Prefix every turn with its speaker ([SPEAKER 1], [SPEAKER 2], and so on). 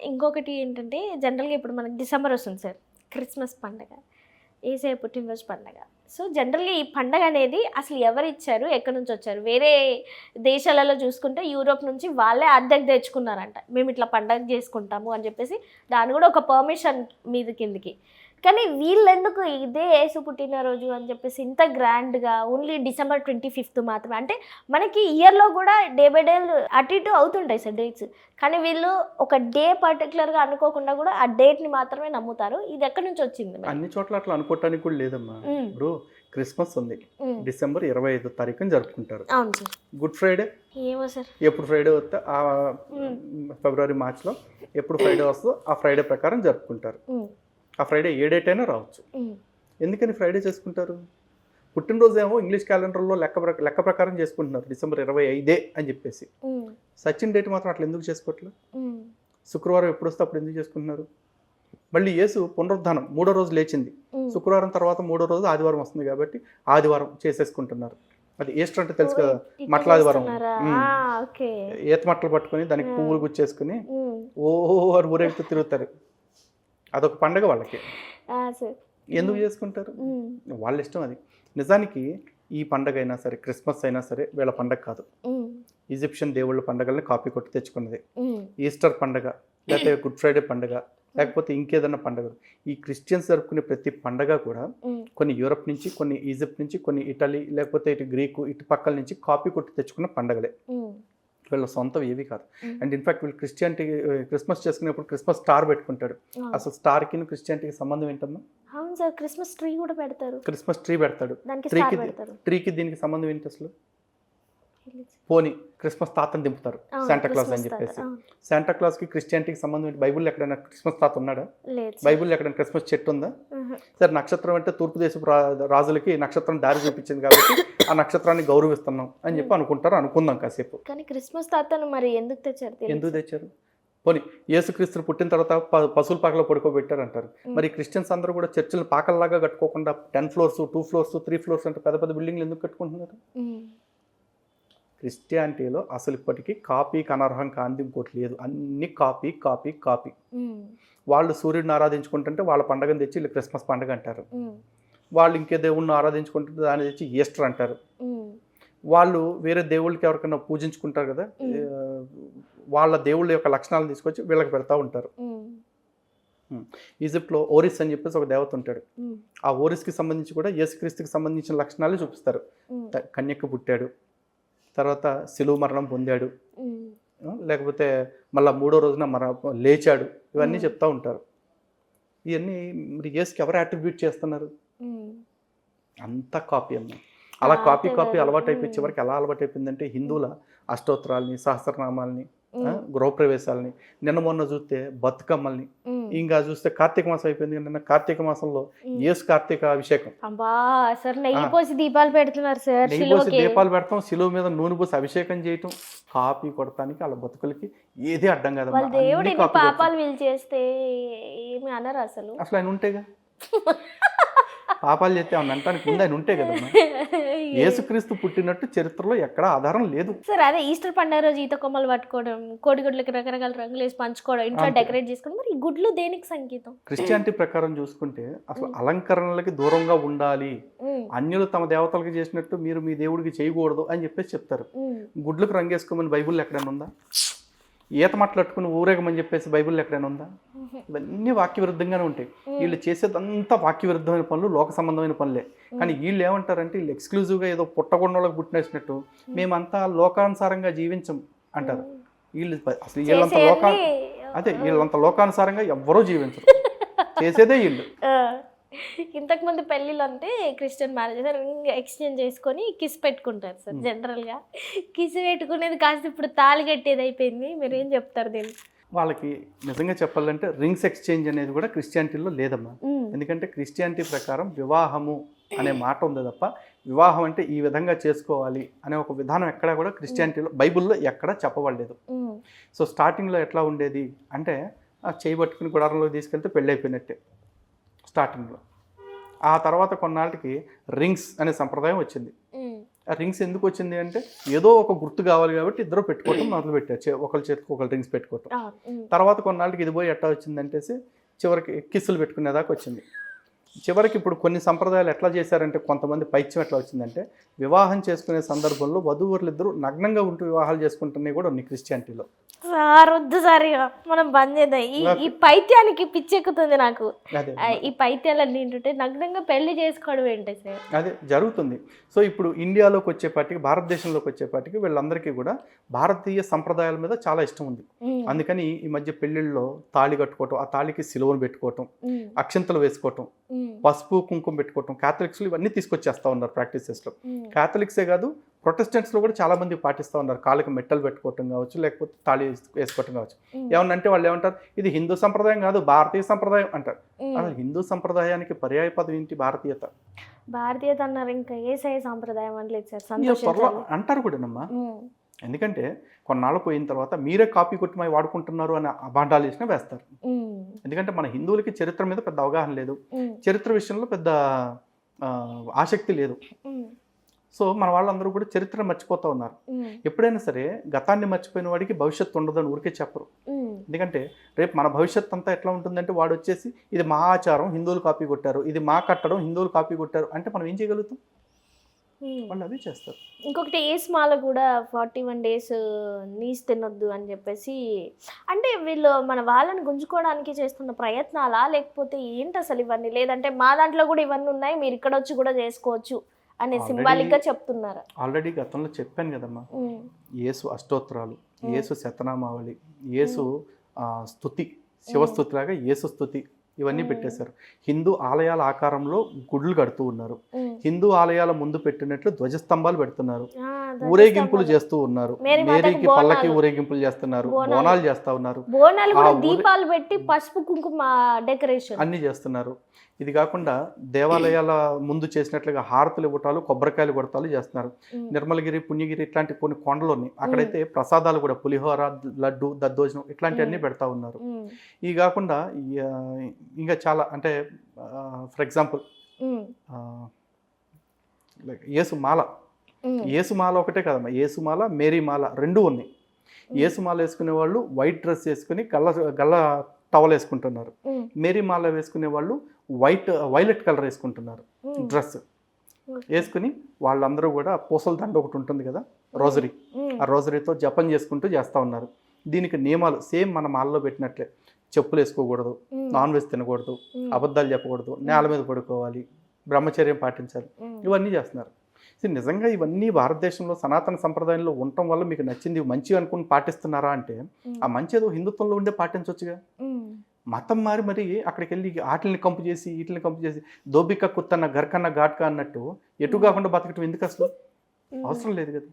[SPEAKER 1] ఇంకొకటి ఏంటంటే జనరల్గా ఇప్పుడు మనకి డిసెంబర్ వస్తుంది సార్. క్రిస్మస్ పండగ ఏసే పుట్టినరోజు పండగ. సో జనరల్గా ఈ పండగ అనేది అసలు ఎవరు ఇచ్చారు ఎక్కడి నుంచి వచ్చారు? వేరే దేశాలలో చూసుకుంటే యూరోప్ నుంచి వాళ్ళే అద్దెకు తెచ్చుకున్నారంట. మేము ఇట్లా పండగ చేసుకుంటాము అని చెప్పేసి దాని కూడా ఒక పర్మిషన్ మీద కిందికి. కానీ వీళ్ళెందుకు ఇదే యేసు పుట్టినరోజు అని చెప్పేసి ఇంత గ్రాండ్గా ఓన్లీ డిసెంబర్ ట్వంటీ ఫిఫ్త్ మాత్రమే. అంటే మనకి ఇయర్లో కూడా డే బై డే అటు ఇటు అవుతుంటాయి సార్ డేట్స్. కానీ వీళ్ళు ఒక డే పర్టికులర్గా అనుకోకుండా కూడా ఆ డేట్ని మాత్రమే నమ్ముతారు. ఇది ఎక్కడి నుంచి వచ్చింది?
[SPEAKER 2] అన్ని చోట్ల అట్లా అనుకోవటానికి కూడా లేదమ్మా. ఇప్పుడు క్రిస్మస్ ఉంది. డిసెంబర్ ఇరవై ఐదో తారీఖున జరుపుకుంటారు. Good Friday?
[SPEAKER 1] ఏమో సార్.
[SPEAKER 2] ఎప్పుడు ఫ్రైడే వస్తే ఆ ఫిబ్రవరి మార్చ్లో ఎప్పుడు ఫ్రైడే వస్తుందో ఆ ఫ్రైడే ప్రకారం జరుపుకుంటారు. ఆ ఫ్రైడే ఏ డేట్ అయినా రావచ్చు. ఎందుకని ఫ్రైడే చేసుకుంటారు? పుట్టినరోజు ఏమో ఇంగ్లీష్ క్యాలెండర్లో లెక్క ప్రక- లెక్క ప్రకారం చేసుకుంటున్నారు డిసెంబర్ ఇరవై ఐదే అని చెప్పేసి. సచిన్ డేట్ మాత్రం అట్లా ఎందుకు చేసుకోవట్లేదు శుక్రవారం ఎప్పుడు వస్తే అప్పుడు ఎందుకు చేసుకుంటున్నారు? మళ్ళీ యేసు పునరుద్ధానం మూడో రోజు లేచింది. శుక్రవారం తర్వాత మూడో రోజు ఆదివారం వస్తుంది కాబట్టి ఆదివారం చేసేసుకుంటున్నారు. అది ఈస్టర్ అంటే తెలుసు కదా మట్ల ఆదివారం. ఈత మట్టలు పట్టుకొని దానికి. పువ్వులు గుచ్చేసుకుని ఓహో అని ఊరేగుతూ తిరుగుతారు. అదొక పండగ వాళ్ళకి. ఎందుకు చేసుకుంటారు? వాళ్ళ ఇష్టం అది. నిజానికి ఈ పండగ అయినా సరే క్రిస్మస్ అయినా సరే వీళ్ళ పండగ కాదు. ఈజిప్షియన్ దేవుళ్ళ పండగల్ని కాపీ కొట్టి తెచ్చుకున్నది. ఈస్టర్ పండగ లేకపోతే గుడ్ ఫ్రైడే పండగ లేకపోతే ఇంకేదన్నా పండగ ఈ క్రిస్టియన్స్ జరుపుకునే ప్రతి పండగ కూడా కొన్ని యూరప్ నుంచి కొన్ని ఈజిప్ట్ నుంచి కొన్ని ఇటలీ లేకపోతే ఇటు గ్రీకు ఇటు పక్కల నుంచి కాపీ కొట్టి తెచ్చుకున్న పండగలే. వీళ్ళ సొంతం ఏవి కాదు. అండ్ ఇన్ఫాక్ట్ వీళ్ళు క్రిస్టియానిటీ క్రిస్మస్ చేసుకునేప్పుడు క్రిస్మస్ స్టార్ పెట్టుకుంటాడు. అసలు స్టార్కి క్రిస్టియానిటీకి సంబంధం ఏంటమ్మా?
[SPEAKER 1] అవును సార్ క్రిస్మస్ ట్రీ కూడా పెడతారు.
[SPEAKER 2] క్రిస్మస్ ట్రీ పెడతాడు. ట్రీకి దీనికి సంబంధం ఏంటి అసలు? పోని క్రిస్మస్ తాతని దింపుతారు శాంటా క్లాస్ అని. చెప్పేసి. శాంటా క్లాస్కి క్రిస్టియానిటీకి సంబంధం ఏంటి బైబుల్లో ఎక్కడైనా క్రిస్మస్ తాత ఉన్నాడా. బైబుల్లో ఎక్కడైనా క్రిస్మస్ చెట్టు ఉందా. సరే నక్షత్రం అంటే తూర్పు దేశపు రాజులకి నక్షత్రం దారి చూపించింది కాబట్టి ఆ నక్షత్రాన్ని గౌరవిస్తున్నాం అని చెప్పి అనుకుంటారు అనుకుందాం కాసేపు
[SPEAKER 1] కానీ క్రిస్మస్ తాతను మరి ఎందుకు తెచ్చారు.
[SPEAKER 2] ఎందుకు తెచ్చారు పోనీ యేసుక్రీస్తుని పుట్టిన తర్వాత పశువుల పాకలో పడుకోబెట్టారు అంటారు మరి క్రిస్టియన్స్ అందరూ కూడా చర్చిలు పాకల్లాగా కట్టుకోకుండా ten floors two floors three floors అంటే పెద్ద పెద్ద బిల్డింగ్లు ఎందుకు కట్టుకుంటున్నారు క్రిస్టియానిటీలో అసలు ఇప్పటికీ కాపీకి అనర్హం కాంతి ఇంకోటి లేదు. అన్ని కాపీ కాపీ కాపీ. వాళ్ళు సూర్యుడిని ఆరాధించుకుంటుంటే వాళ్ళ పండగను తెచ్చి వీళ్ళు క్రిస్మస్ పండగ అంటారు. వాళ్ళు ఇంకే దేవుడిని ఆరాధించుకుంటుంటే దాన్ని తెచ్చి ఈస్టర్ అంటారు. వాళ్ళు వేరే దేవుళ్ళకి ఎవరికైనా పూజించుకుంటారు కదా వాళ్ళ దేవుళ్ళ యొక్క లక్షణాలను తీసుకొచ్చి వీళ్ళకి పెడతా ఉంటారు. ఈజిప్ట్లో ఓరిస్ అని చెప్పేసి ఒక దేవత ఉంటాడు. ఆ ఓరిస్కి సంబంధించి కూడా యేసుక్రీస్తుకి సంబంధించిన లక్షణాలు చూపిస్తారు. కన్యక పుట్టాడు. తర్వాత సిలువు మరణం పొందాడు. లేకపోతే మళ్ళీ మూడో రోజున మర లేచాడు. ఇవన్నీ. చెప్తా ఉంటారు. ఇవన్నీ మరి యేసుకి ఎవరు అట్రిబ్యూట్ చేస్తున్నారు. అంతా కాపీ అన్న అలా కాపీ కాపీ. అలవాటు అయిపోయి
[SPEAKER 1] మ్మ్.
[SPEAKER 2] చివరికి ఎలా అలవాటు అయిపోయిందంటే హిందువుల అష్టోత్తరాల్ని సహస్రనామాల్ని గృహప్రవేశాలని నిన్న మొన్న చూస్తే బతుకమ్మల్ని ఇంకా చూస్తే కార్తీక మాసం అయిపోయింది నిన్న కార్తీక మాసంలో. యేసు కార్తీక అభిషేకం.
[SPEAKER 1] సార్ నెయ్యి. పోసి దీపాలు పెడుతున్నారు సార్
[SPEAKER 2] నెయ్యి పోసి దీపాలు పెడతాం శిలువ మీద నూనె పోసి అభిషేకం చేయటం కాపీ కొడటానికి వాళ్ళ బతుకులకి ఏది అడ్డం కదా
[SPEAKER 1] దేవుడు పాపాలు వీళ్ళు చేస్తే ఏమి అనరు అసలు.
[SPEAKER 2] అసలు ఆయన ఉంటేగా? పాపాలు చేస్తే అంటానికి ముందు ఆయన ఉంటే కదమ్మా యేసుక్రీస్తు పుట్టినట్టు చరిత్రలో ఎక్కడా ఆధారం లేదు.
[SPEAKER 1] సార్ అదే ఈస్టర్ పండుగ రోజు ఈత కొమ్మలు పట్టుకోవడం కోడిగుడ్లకి రకరకాల రంగులు వేసి పంచుకోవడం ఇంట్లో. డెకరేట్ చేసుకోవడం మరి గుడ్లు దేనికి సంగీతం
[SPEAKER 2] క్రిస్టియానిటీ ప్రకారం చూసుకుంటే అసలు అలంకరణలకి దూరంగా ఉండాలి. అన్యులు తమ దేవతలకి చేసినట్టు మీరు మీ దేవుడికి చేయకూడదు అని చెప్పేసి చెప్తారు. గుడ్లకు రంగేసుకోమని బైబిల్లో ఎక్కడైనా ఉందా? ఈత మాట్లాడుకుని ఊరేగమని చెప్పేసి బైబిల్లో ఎక్కడైనా ఉందా? ఇవన్నీ వాక్య విరుద్ధంగానే ఉంటాయి వీళ్ళు చేసేదంతా వాక్య విరుద్ధమైన పనులు లోక సంబంధమైన పనులే. కానీ వీళ్ళు ఏమంటారంటే వీళ్ళు ఎక్స్క్లూజివ్గా ఏదో పుట్టగొండలకు పుట్టినేసినట్టు మేమంతా లోకానుసారంగా జీవించం అంటారు. వీళ్ళు అసలు వీళ్ళంత లోకా అదే వీళ్ళంత లోకానుసారంగా ఎవ్వరూ జీవించరు. చేసేదే వీళ్ళు.
[SPEAKER 1] ఆ, ఇంతకు ముందు పెళ్ళిళ్ళు అంటే క్రిస్టియన్ మ్యారేజ్ రింగ్ ఎక్స్చేంజ్ చేసుకొని కిస్ పెట్టుకుంటారు సార్
[SPEAKER 2] Hmm.
[SPEAKER 1] జనరల్గా కిస్ పెట్టుకునేది కాస్త ఇప్పుడు తాళి కట్టేది అయిపోయింది మీరు ఏం చెప్తారు దీన్ని?
[SPEAKER 2] వాళ్ళకి నిజంగా చెప్పాలంటే రింగ్స్ ఎక్స్చేంజ్ అనేది కూడా క్రిస్టియానిటీలో లేదమ్మా. ఎందుకంటే క్రిస్టియానిటీ ప్రకారం వివాహము అనే మాట ఉంది తప్ప వివాహం అంటే ఈ విధంగా చేసుకోవాలి అనే ఒక విధానం ఎక్కడా కూడా క్రిస్టియానిటీలో బైబిల్లో ఎక్కడా చెప్పబడలేదు. సో స్టార్టింగ్లో ఎట్లా ఉండేది అంటే ఆ చేయి పట్టుకుని గుడారంలో తీసుకెళ్తే పెళ్ళి అయిపోయినట్టే. స్టార్టింగ్లో. ఆ తర్వాత కొన్నాళ్ళకి రింగ్స్ అనే సంప్రదాయం వచ్చింది. ఆ రింగ్స్ ఎందుకు వచ్చింది అంటే ఏదో ఒక గుర్తు కావాలి కాబట్టి ఇద్దరు పెట్టుకోవటం మొదలు పెట్టారు ఒకరి చేతికి ఒకరి రింగ్స్ పెట్టుకోవటం. తర్వాత కొన్నాళ్ళకి ఇది పోయి ఎట్లా వచ్చిందంటేసి చివరికి కిస్సులు పెట్టుకునేదాకా వచ్చింది. చివరికి ఇప్పుడు కొన్ని సంప్రదాయాలు ఎట్లా చేశారంటే కొంతమంది పైత్యం ఎట్లా వచ్చిందంటే వివాహం చేసుకునే సందర్భంలో వధూవరులు ఇద్దరు నగ్నంగా ఉంటూ వివాహాలు చేసుకుంటున్నాయి కూడా ఉన్నాయి క్రిస్టియానిటీలో.
[SPEAKER 1] సార్ వద్దు సార్ ఇక మనం బంద్ చేద్దాం. ఈ ఈ పైత్యానికి పిచ్చెక్కుతుంది నాకు. ఈ పైత్యాలన్నీ ఏంటంటే నగ్నంగా పెళ్ళి చేసుకోవడం ఏంటి సార్?
[SPEAKER 2] అదే జరుగుతుంది. సో ఇప్పుడు ఇండియాలోకి వచ్చేపాటికి భారతదేశంలోకి వచ్చేపాటికి వీళ్ళందరికీ కూడా భారతీయ సంప్రదాయాల మీద చాలా ఇష్టం ఉంది. అందుకని ఈ మధ్య పెళ్ళిళ్ళలో తాళి కట్టుకోవటం ఆ తాళికి సిలువను పెట్టుకోవటం అక్షంతలు వేసుకోవటం పసుపు కుంకుమ పెట్టుకోవటం క్యాథలిక్స్లు ఇవన్నీ తీసుకొచ్చేస్తా ఉన్నారు ప్రాక్టీసెస్లో క్యాథలిక్సే కాదు ప్రొటెస్టెంట్స్లో కూడా చాలా మంది పాటిస్తూ ఉన్నారు. కాళ్ళకి మెట్టలు పెట్టుకోవటం కావచ్చు లేకపోతే తాళి వేసు- వేసుకోవటం కావచ్చు. ఏమన్నంటే వాళ్ళు ఏమంటారు? ఇది హిందూ సంప్రదాయం కాదు భారతీయ సంప్రదాయం అంటారు. అసలు హిందూ సంప్రదాయానికి పర్యాయ పదం ఏంటి భారతీయత?
[SPEAKER 1] భారతీయత అన్నారు ఇంకా సాంప్రదాయం సార్
[SPEAKER 2] ఇక త్వరలో
[SPEAKER 1] సంతోషించాలి
[SPEAKER 2] అంటారు కూడానమ్మా ఎందుకంటే కొన్నాళ్ళు పోయిన తర్వాత మీరే కాపీ కొట్టి మై వాడుకుంటున్నారు అని అభాండాలు చేసినా వేస్తారు. ఎందుకంటే మన హిందువులకి చరిత్ర మీద పెద్ద అవగాహన లేదు. చరిత్ర విషయంలో పెద్ద ఆసక్తి లేదు. సో మన వాళ్ళందరూ కూడా చరిత్ర మర్చిపోతూ ఉన్నారు. ఎప్పుడైనా సరే గతాన్ని మర్చిపోయిన వాడికి భవిష్యత్తు ఉండదని ఊరికే చెప్పరు. ఎందుకంటే రేపు మన భవిష్యత్తు అంతా ఎట్లా ఉంటుందంటే వాడు వచ్చేసి ఇది మా ఆచారం హిందువులు కాపీ కొట్టారు. ఇది మా కట్టడం హిందువులు కాపీ కొట్టారు. అంటే మనం ఏం చేయగలుగుతాం. వాళ్ళు అదే చేస్తారు.
[SPEAKER 1] ఇంకొకటి ఏస్ మాల కూడా ఫార్టీ వన్ డేస్ నీస్ తినొద్దు అని చెప్పేసి అంటే వీళ్ళు మన వాళ్ళని గుంజుకోవడానికి చేస్తున్న ప్రయత్నాలా? లేకపోతే ఏంటి అసలు ఇవన్నీ? లేదంటే మా దాంట్లో కూడా ఇవన్నీ ఉన్నాయి మీరు ఇక్కడ వచ్చి కూడా చేసుకోవచ్చు. అనే సింబాలిక్గా చెప్తున్నారు
[SPEAKER 2] ఆల్రెడీ గతంలో చెప్పాను కదమ్మా యేసు అష్టోత్తరాలు. యేసు శతనామావళి యేసు ఆ, స్తుతి శివస్థుతి లాగా యేసు స్తుతి ఇవన్నీ. పెట్టేశారు హిందూ ఆలయాల ఆకారంలో గుడ్లు కడుతూ ఉన్నారు. హిందూ ఆలయాల ముందు పెట్టినట్లు ధ్వజస్తంభాలు పెడుతున్నారు. ఊరేగింపులు చేస్తూ ఉన్నారు మేరీకి పల్లకి. ఊరేగింపులు చేస్తున్నారు
[SPEAKER 1] బోనాలు.
[SPEAKER 2] చేస్తా ఉన్నారు
[SPEAKER 1] దీపాలు పెట్టి పసుపు కుంకుమ డెకరేషన్
[SPEAKER 2] అన్ని చేస్తున్నారు ఇది కాకుండా దేవాలయాల ముందు చేసినట్లుగా హారతులు ఇవ్వటాలు కొబ్బరికాయలు కొడతాలు చేస్తున్నారు. నిర్మలగిరి పుణ్యగిరి ఇట్లాంటి కొన్ని కొండలు ఉన్నాయి అక్కడైతే ప్రసాదాలు కూడా పులిహోర లడ్డు దద్దోజనం ఇట్లాంటివన్నీ. పెడతా ఉన్నారు. ఇవి కాకుండా ఇంకా చాలా అంటే ఫర్ ఎగ్జాంపుల్ ఏసుమాల. ఏసుమాల ఒకటే కదమ్మా. ఏసుమాల మేరీమాల రెండు ఉన్నాయి. ఏసుమాల వేసుకునే వాళ్ళు వైట్ డ్రెస్ వేసుకుని గల్ల గల్ల టవల్ వేసుకుంటున్నారు. మేరీమాల వేసుకునే వాళ్ళు వైట్ వైలెట్ కలర్ వేసుకుంటున్నారు. డ్రెస్. వేసుకుని వాళ్ళందరూ కూడా పూసల దండ ఒకటి ఉంటుంది కదా రోజరీ. ఆ రోజరీతో జపం చేసుకుంటూ చేస్తూ ఉన్నారు. దీనికి నియమాలు సేమ్ మన మాల్లో పెట్టినట్లే. చెప్పులు వేసుకోకూడదు నాన్ వెజ్ తినకూడదు అబద్ధాలు చెప్పకూడదు నేల మీద పడుకోవాలి బ్రహ్మచర్యం పాటించాలి. ఇవన్నీ చేస్తున్నారు. సో నిజంగా ఇవన్నీ భారతదేశంలో సనాతన సంప్రదాయంలో ఉండటం వల్ల మీకు నచ్చింది మంచి అనుకుని పాటిస్తున్నారా అంటే ఆ మంచి ఏదో హిందుత్వంలో ఉండే పాటించవచ్చుగా మతం మారి మరి అక్కడికి వెళ్ళి ఆటల్ని కంపు చేసి వీటిని కంపు చేసి దోబిక కుత్తన్న గర్కన్న ఘాట్కా అన్నట్టు ఎటు కాకుండా బతకటం ఎందుకు అసలు. అవసరం లేదు కదా.